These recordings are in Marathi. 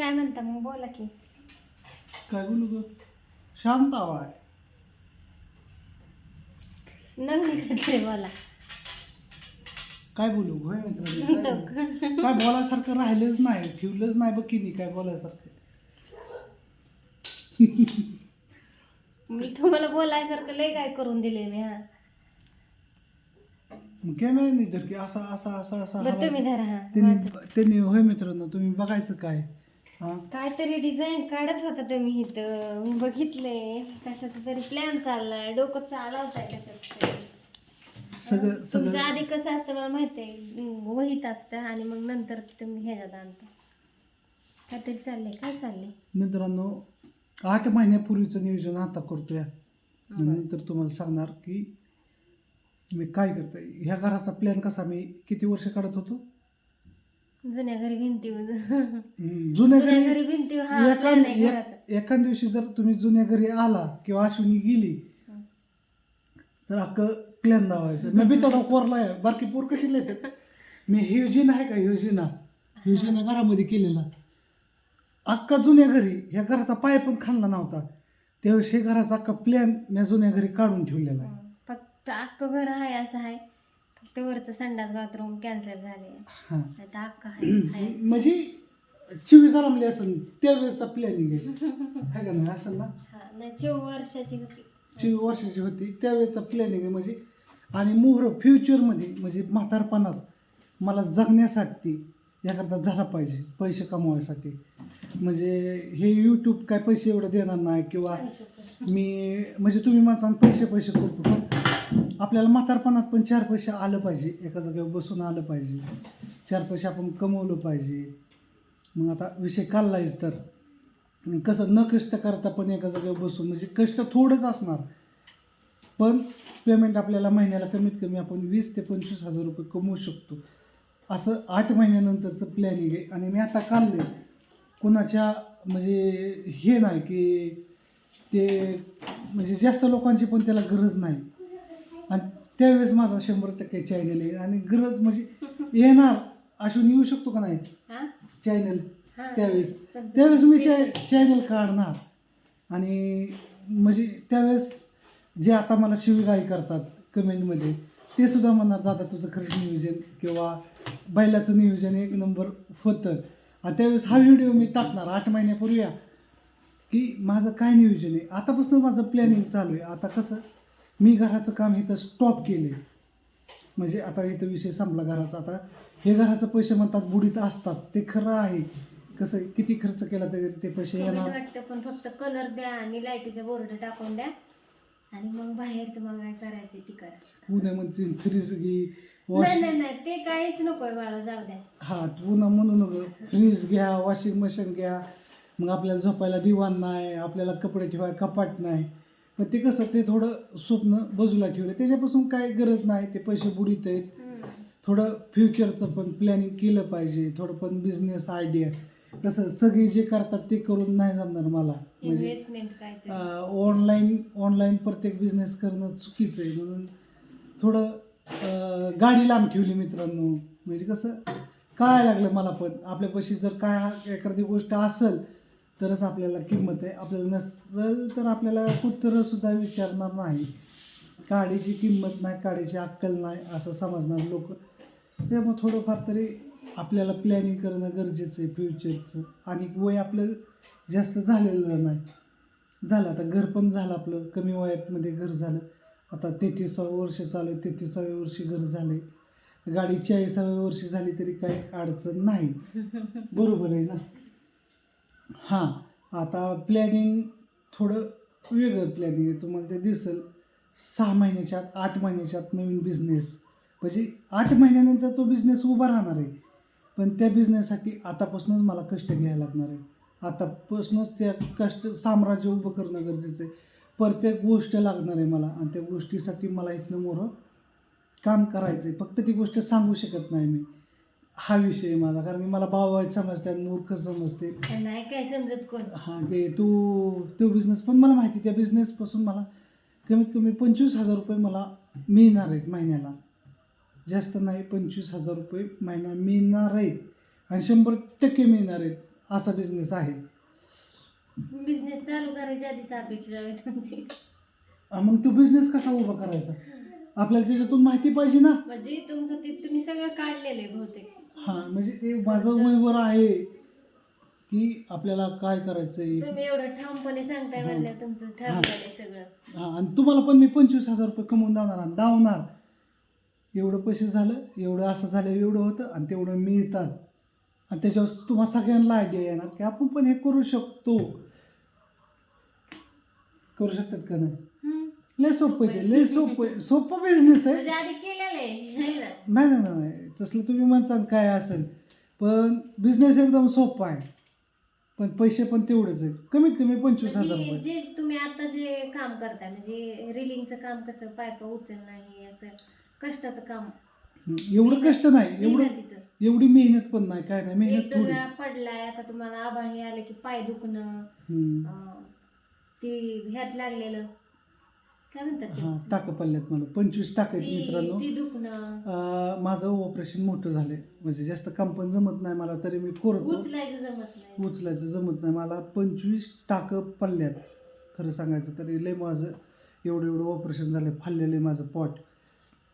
काय म्हणता मग? बोला की. काय बोलू ग? शांत आवाज नवीन काहीतरी बोला. काय बोलू होय मित्रांनो, काय- काय बोलायसारखं राहिलंच नाही ठेवलंच नाही बघ किती काय बोलायसारखं. मी तुम्हाला बोलायसारखं लय काय करून दिले मी हा. मग कॅमेरा नाही तर की असा असा असा असा बरं तुम्ही धरा हा. त्यांनी माझं. त्यांनी होय मित्रांनो तुम्ही बघायचं काय? काहीतरी डिझाईन काढत होता तुम्ही इथं. मी बघितले कशाचा तरी प्लॅन चाललाय. डोकं चालवताय कशाचं तरी. सगळं तुमचं आधी कसं असतं मला माहिती आहे. वहीत असतं आणि मग नंतर तुम्ही ह्याच्यात आणता. काहीतरी चाललंय. काय चाललंय? मित्रांनो आठ महिन्यापूर्वीचं नियोजन आता करतोय. नंतर तुम्हाला सांगणार की मी काय करतोय. ह्या घराचा प्लॅन कसा? मी किती वर्ष काढत होतो? जुन्या घरी भिंती जुन्या घरी भिंती हा एका. एका दिवशी जर तुम्ही जुन्या घरी आला किंवा अश्विनी गेली तर अख्खं प्लॅन लावायचं. मी बिताडा कोरला आहे. बारकी पोर कशी लिहिते मी ह्युजिन आहे का? ह्युजिना ह्युजिना घरामध्ये केलेला. अख्खा जुन्या घरी ह्या घराचा पाय पण खाल्ला नव्हता. त्यावेळेस हे घराचा अख्खा प्लॅन मी जुन्या घरी काढून ठेवलेला आहे. फक्त अख्खं घर आहे असं आहे. फक्त वरचं संडास बाथरूम कॅन्सल झाले. हां. आता अख्खं आहे आहे. म्हणजे चिवी जरमली असेल त्यावेळेसचा प्लॅनिंग आहे. का नाही? असेल ना? हा, नाही चोवीस वर्षाची होती. जी वर्षाची होती त्यावेळेचा प्लॅनिंग आहे म्हणजे. आणि मोहर फ्युचरमध्ये म्हणजे म्हातारपणात मला जगण्यासाठी याकरता झाला पाहिजे पैसे कमवायसाठी. म्हणजे हे यूट्यूब काय पैसे एवढं देणार नाही किंवा मी म्हणजे तुम्ही माणसानं पैसे पैसे करतो पण आपल्याला म्हातारपणात पण चार पैसे आलं पाहिजे. एका जागेवर बसून आलं पाहिजे. चार पैसे आपण कमवलं पाहिजे. मग आता विषय काढलायच तर. कसं न कष्ट करता पण एका जागेवर बसून म्हणजे कष्ट थोडंच असणार. पण पेमेंट आपल्याला महिन्याला कमीत कमी आपण वीस ते पंचवीस हजार रुपये कमवू शकतो. असं आठ महिन्यानंतरचं प्लॅनिंग आहे. आणि मी आता काढले कोणाच्या म्हणजे हे नाही की ते म्हणजे जास्त लोकांची पण त्याला गरज नाही. त्यावेळेस माझा शंभर टक्के चॅनल आहे. आणि गरज म्हणजे येणार अशून येऊ शकतो का नाही? हा? चॅनल. त्यावेळेस. त्यावेळेस मी चॅ चॅनल काढणार. आणि म्हणजे त्यावेळेस जे आता मला शिवीगाई करतात कमेंटमध्ये ते सुद्धा म्हणणार दादा तुझं खरंच नियोजन किंवा बैलाचं नियोजन एक नंबर होतं. आणि त्यावेळेस हा व्हिडिओ मी टाकणार. आठ महिन्यापूर्वी की माझं काय नियोजन आहे? आतापासून माझं प्लॅनिंग चालू आहे. आता कसं मी घराचं काम इथं स्टॉप केले म्हणजे आता इथं विषय संपला घराचा. आता हे घराचं पैसे म्हणतात बुडीत असतात. ते खरं आहे. कसं किती खर्च केला तरी ते पैसे येणार? वाटतं पण फक्त कलर द्या आणि लाईटीचे बोर्ड टाकून द्या. आणि मग बाहेर तुम्हाला काय करायचं ती करा. पुण्या म्हणतील फ्रीज घे वॉश नाही नाही ते काहीच नकोय मला जाऊ द्या. हा पुन्हा म्हणू नको. फ्रीज घ्या वॉशिंग मशीन घ्या. मग आपल्याला झोपायला दिवाण नाही. आपल्याला कपडे ठेवायला कपाट नाही. पण ते कसं ते थोडं स्वप्न बाजूला ठेवलं. त्याच्यापासून काय गरज नाही ते पैसे बुडीत आहेत. थोडं फ्युचरचं पण प्लॅनिंग केलं पाहिजे थोडं पण बिझनेस आयडिया कसं सगळे जे करतात ते करून नाही जमणार मला. म्हणजे इन्व्हेस्टमेंट काय ते. ऑनलाईन ऑनलाईन प्रत्येक बिझनेस करणं चुकीचं आहे. म्हणून थोडं अं, गाडी लांब ठेवली मित्रांनो. म्हणजे कसं काय लागलं मला पण. आपल्यापाशी जर काय हा- एखादी गोष्ट असेल तरच आपल्याला किंमत आहे. आपल्याला नसेल तर आपल्याला कुत्रसुद्धा विचारणार नाही. काडीची किंमत नाही काडीची अक्कल नाही असं समजणार लोक. त्यामुळे थोडंफार तरी आपल्याला प्लॅनिंग करणं गरजेचं आहे फ्युचरचं आणि वय आपलं जास्त झालेलं नाही. झालं आता घर पण झालं आपलं. कमी वयातमध्ये घर झालं. आता तेहतीसावं वर्ष चालू आहे. तेहतीसाव्या वर्षी घर झालं आहे गाडी चाळीसाव्या वर्षी झाली तरी काही अडचण नाही. बरोबर आहे ना? हां आता प्लॅनिंग थोडं वेगळं प्लॅनिंग आहे. तुम्हाला ते दिसेल. सहा महिन्याच्या आत आठ महिन्याच्या आत नवीन बिझनेस म्हणजे आठ महिन्यानंतर तो बिझनेस उभा राहणार आहे. पण त्या बिझनेससाठी आतापासूनच मला कष्ट घ्यायला लागणार आहे. आतापासूनच त्या कष्ट साम्राज्य उभं करणं गरजेचं आहे. प्रत्येक गोष्ट लागणार आहे मला. आणि त्या गोष्टीसाठी मला इथनं मोरं काम करायचं आहे फक्त ती गोष्ट सांगू शकत नाही मी. हा विषय माझा कारण की मला भाववाईट समजते आणि मूर्ख समजते. नाही काय समजत कोण? हां की तू तो बिझनेस पण मला माहिती त्या बिझनेसपासून मला कमीत कमी पंचवीस हजार रुपये मला मिळणार आहेत महिन्याला. जास्त नाही पंचवीस हजार रुपये महिना मिळणार आहेत आणि शंभर टक्के मिळणार आहेत असा बिझनेस आहे. बिझनेस चालू करायची आधीच अपेक्षा आहे तुमची. अं, मग तो बिझनेस कसा उभा करायचा? आपल्याला त्याच्यातून माहिती पाहिजे ना. म्हणजे तुमचं ते तुम्ही सगळं काढलेलं आहे बहुतेक. हां म्हणजे ते माझं वयवर आहे की आपल्याला काय करायचं आहे तुम्ही एवढं ठामपणे सांगताय हो. म्हणलं तुमचं ठरलेलं सगळं. हां आणि तुम्हाला पण मी पंचवीस हजार रुपये कमवून दावणार आणि दावणार एवढं पैसे झालं एवढं असं झालं एवढं होतं आणि तेवढं मिळतात. आणि त्याच्यावर तुम्हाला सगळ्यांना आयडिया येणार की आपण पण हे करू शकतो. करू शकतात का नाही? हम्म. लय सोपं आहे ते लय सोपं आहे सोपं बिझनेस आहे. म्हणजे आधी केलेलं आहे ना? नाही नाही नाही नाही. तसलं तुम्ही म्हणसाल काय असेल. पण बिझनेस एकदम सोपा आहे. पण पैसे पण तेवढेच आहेत. कमीत कमी पंचवीस हजार म्हणजे रुपये. जे तुम्ही आता जे काम करताय म्हणजे रिलिंगचं काम कसं पायपा उचलणं हे असं कष्टाचं काम. हं, एवढं कष्ट नाही. एवढं मेहनतीचं. एवढी मेहनत पण नाही. काय नाही? मेहनत एक दोन थोडी. वेळा पडलाय. आता तुम्हाला आभाळी आलं की पाय दुखणं. हं. अं, ती ह्यात लागलेलं. काय म्हणतात हा? टाकं पडल्यात मला पंचवीस टाक आहेत मित्रांनो. ती दुखणं. अं, माझं ऑपरेशन मोठं झालंय. म्हणजे जास्त काम पण जमत नाही मला तरी मी करतो उचलायचं जमत नाही. उचलायचं जमत नाही. मला पंचवीस टाकं पडल्यात. खरं सांगायचं तरी लय माझं एवढं एवढं ऑपरेशन झालं फाडलेलं आहे माझं पॉट.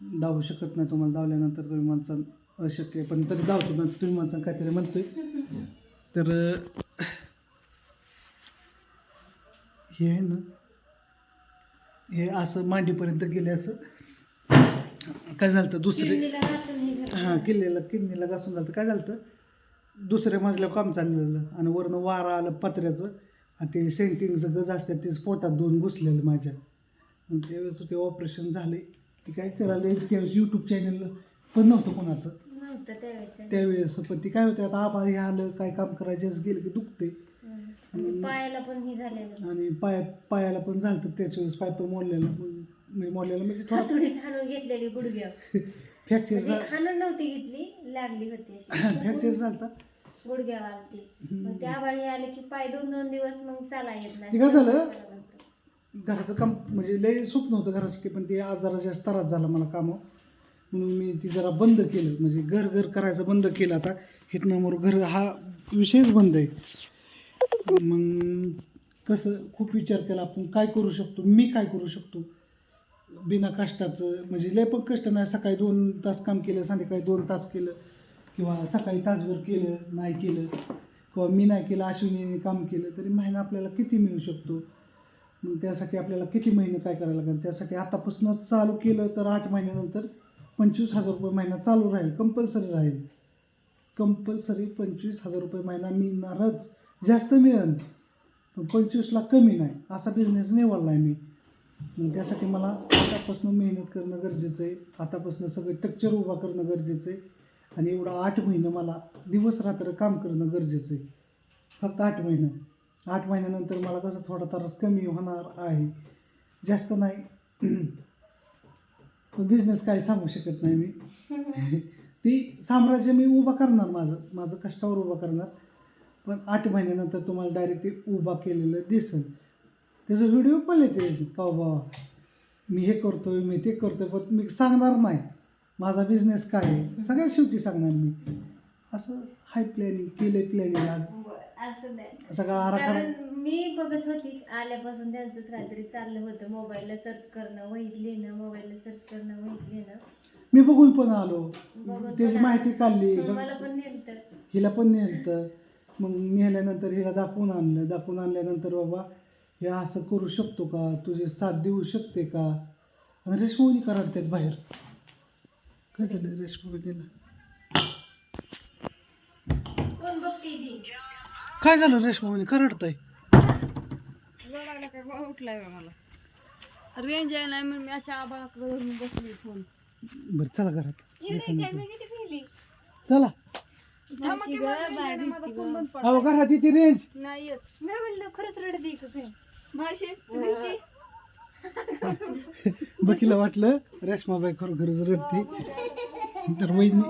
दावू शकत नाही तुम्हाला. दावल्यानंतर तुम्ही माणसां अशक्य आहे. पण तरी दावतो ना तुम्ही माणसां काहीतरी म्हणतोय. तर हे आहे ना हे असं मांडीपर्यंत गेले असं. काय झालं होतं दुसरे हे किल्ल्याला किडनीला घासून झालं काय झालं होतं दुसऱ्या मजल्यावर काम चाललेलं आणि वरनं वारा आलं पत्र्याचं आणि ते सेंटिंगचं गज असतात ते पोटात दोन घुसलेलं माझ्या. त्यावेळेस ते ऑपरेशन झाले. ते काय करायला त्यावेळेस यूट्यूब चॅनल पण नव्हतं कोणाचं. त्यावेळेस. पण ते काय होतं आता आबा हे आलं काय काम करायचं गेलं की दुखते. आणि पायाला पण हे झालेलं. आणि पाया पायाला पण झालं होतं त्याच वेळेस पाय पण मोडलेलं. मग मी मोडलेलं म्हणजे थोडं हातोडी हाणून घेतलेली गुडघ्यावर. फ्रॅक्चर म्हणजे झालं हाणून नव्हती घेतली लागली होती फ्रॅक्चर. झालं गुडघ्यावर आलती मग त्या बाळी आले की पाय दोन दोन दिवस मग चाला येत नाही. ते काय झालं? घराचं काम म्हणजे लय स्वप्न होतं घरासाठी पण ते आज जरा जास्त त्रास झाला मला कामं म्हणून मी ती जरा बंद केलं. म्हणजे घर घर करायचं बंद केलं आता. इथनं मोर घर हा विषयच बंद आहे. मग कसं खूप विचार केला आपण काय करू शकतो? मी काय करू शकतो? बिना कष्टाचं म्हणजे लय पण कष्ट नाही. सकाळी दोन तास काम केलं संध्याकाळी दोन तास केलं किंवा सकाळी तासभर केलं नाही केलं किंवा मी नाही केलं अश्विनीने काम केलं तरी महिना आपल्याला किती मिळू शकतो? मग त्यासाठी आपल्याला किती महिने काय करायला लागेल? त्यासाठी आतापासूनच चालू केलं तर आठ महिन्यानंतर पंचवीस हजार रुपये महिना चालू राहील कंपल्सरी राहील. कंपल्सरी पंचवीस हजार रुपये महिना मिळणारच. जास्त मिळेल. पण पंचवीसला कमी नाही. असा बिझनेस निवडला आहे मी. त्यासाठी मला आतापासून मेहनत करणं गरजेचं आहे. आतापासून सगळं स्ट्रक्चर उभा करणं गरजेचं आहे. आणि एवढा आठ महिने मला दिवस रात्र काम करणं गरजेचं आहे. फक्त आठ महिने. आठ महिन्यानंतर मला कसं थोडा त्रास कमी होणार आहे. जास्त नाही. बिझनेस काय सांगू शकत नाही मी. ती साम्राज्य मी उभा करणार माझं. माझं कष्टावर उभं करणार. पण आठ महिन्यानंतर तुम्हाला डायरेक्ट ते उभा केलेलं दिसेल. त्याचं व्हिडिओ पण येते. का बाबा मी हे करतोय मी ते करतोय पण मी सांगणार नाही. माझा बिझनेस काय आहे? सगळ्यात शेवटी सांगणार मी. असं हाय प्लॅनिंग केलं प्लॅनिंग आज. असं नाही सगळा आराखडा कारण मी बघत होती आल्यापासून त्यांचं काहीतरी चाललं होतं. मोबाईलला सर्च करणं वहीत लिहिणं मोबाईलला सर्च करणं वहीत लिहिणं मी बघून पण आलो. बघून त्याची पण माहिती काढली. मला पण नेलं हिला पण नेलं मग नेल्यानंतर हिला दाखवून आणलं. दाखवून आणल्यानंतर बाबा हे असं करू शकतो का? तुझे साथ देऊ शकते का? आणि रेशमोनी कराडतात बाहेर. काय झालं बघते ती? काय झालं रेशमोनी करडताय उठलाय मला. रेंज आहे नाही म्हणून मी अशा आबाळाकडे बसली फोन बरं चला घरात. चला. अहो घरात येते रेंज. नाही येत मी म्हणलं खरंच रडते का काय मावशी तुम्ही बकीला वाटलं? रेशमाबाई खरोखरच रडते. तर वहिनी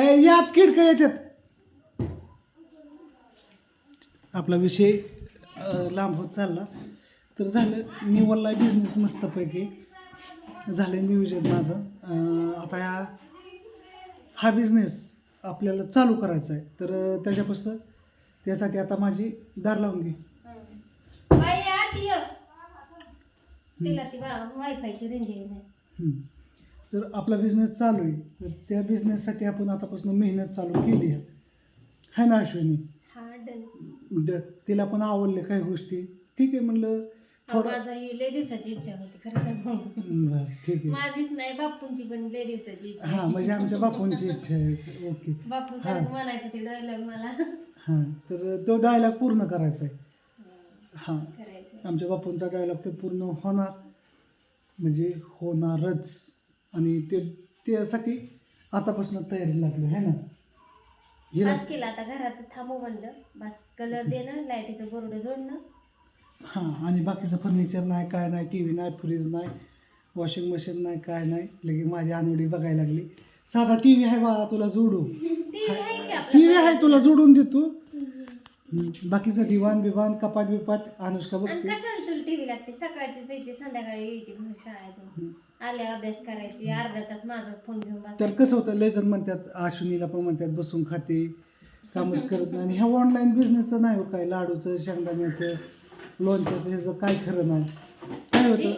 ए, यात किडका येतात. आपला विषय अं, लांब होत चालला. तर झालं निवडला बिझनेस मस्तपैकी. झालं नियोजन माझं. अं, आता ह्या हा बिझनेस आपल्याला चालू करायचं आहे तर त्याच्यापासून त्यासाठी आता माझी दार लावून घे. बाई आत ये. तिला ती वायफायची रेंज आहे नाही. हम्म. तर आपला बिझनेस चालू आहे. तर त्या बिझनेससाठी आपण आतापासून मेहनत चालू केली आहे. है ना अश्विनी? हा डन. ड- तिला पण आवडले काही गोष्टी. ठीक आहे म्हणलं माझा दिवसाची इच्छा होती खरं बरं ठीक आहे. माझीच नाही बापूंची पण दिवसाची इच्छा हां म्हणजे आमच्या बापूंची इच्छा आहे. ओके. बापू हा. सारखं म्हणायचं ते डायलॉग मला. हां तर तो डायलॉग पूर्ण करायचा आहे. हां. करायचं. आमच्या बापूंचा डायलॉग ते पूर्ण होणार. म्हणजे होणारच. आणि ते त्यासाठी आतापासून तयारी लागली आहे ना? हिला बस केलं आता घराचं थांबू म्हणलं. बस कलर देणं लाईटीचं बोर्ड जोडणं. हां आणि बाकीचं फर्निचर नाही काय नाही टी व्ही नाही फ्रीज नाही वॉशिंग मशीन नाही काय नाही. लगे माझी अनुडी बघायला लागली. साधा टी व्ही आहे बा तुला जोडू. टी व्ही आहे तुला जोडून देतो. बाकीचं दिवाण बिवान कपाट बिपाट अनुष्का आणि बघते कशाला तुला टीव्ही लागते? सकाळची जायची संध्याकाळी यायची घरी शाळेतून आले अभ्यास करायची अर्धा तास माझा फोन घेऊन बस तर कसं होतं लय जण म्हणतात अश्विनीला पण म्हणतात बसून खाते कामच करत नाही. आणि ह्या ऑनलाईन बिझनेसचं नाही हो काय लाडूचं शेंगदाण्याचं लोणच्याचं ह्याचं काय खरं नाही. काय होतं?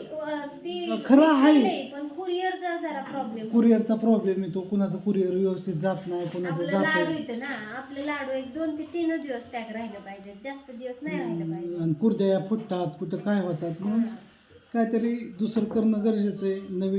ती खरं आहे. नाही, पण कुरिअरचा जरा प्रॉब्लेम कुरिअरचा प्रॉब्लेम येतो. कुणाचं कुरिअर व्यवस्थित जात नाही कुणाचं आपलं जात लाडू येतं ना आपलं लाडू एक दोन ते तीन दिवस टॅग राहिलं पाहिजे. जास्त दिवस नाही राहिलं पाहिजे. आणि कुरड्या फुटतात कुठं काय होतात म्हणून काहीतरी दुसरं करणं गरजेचं आहे. नवीन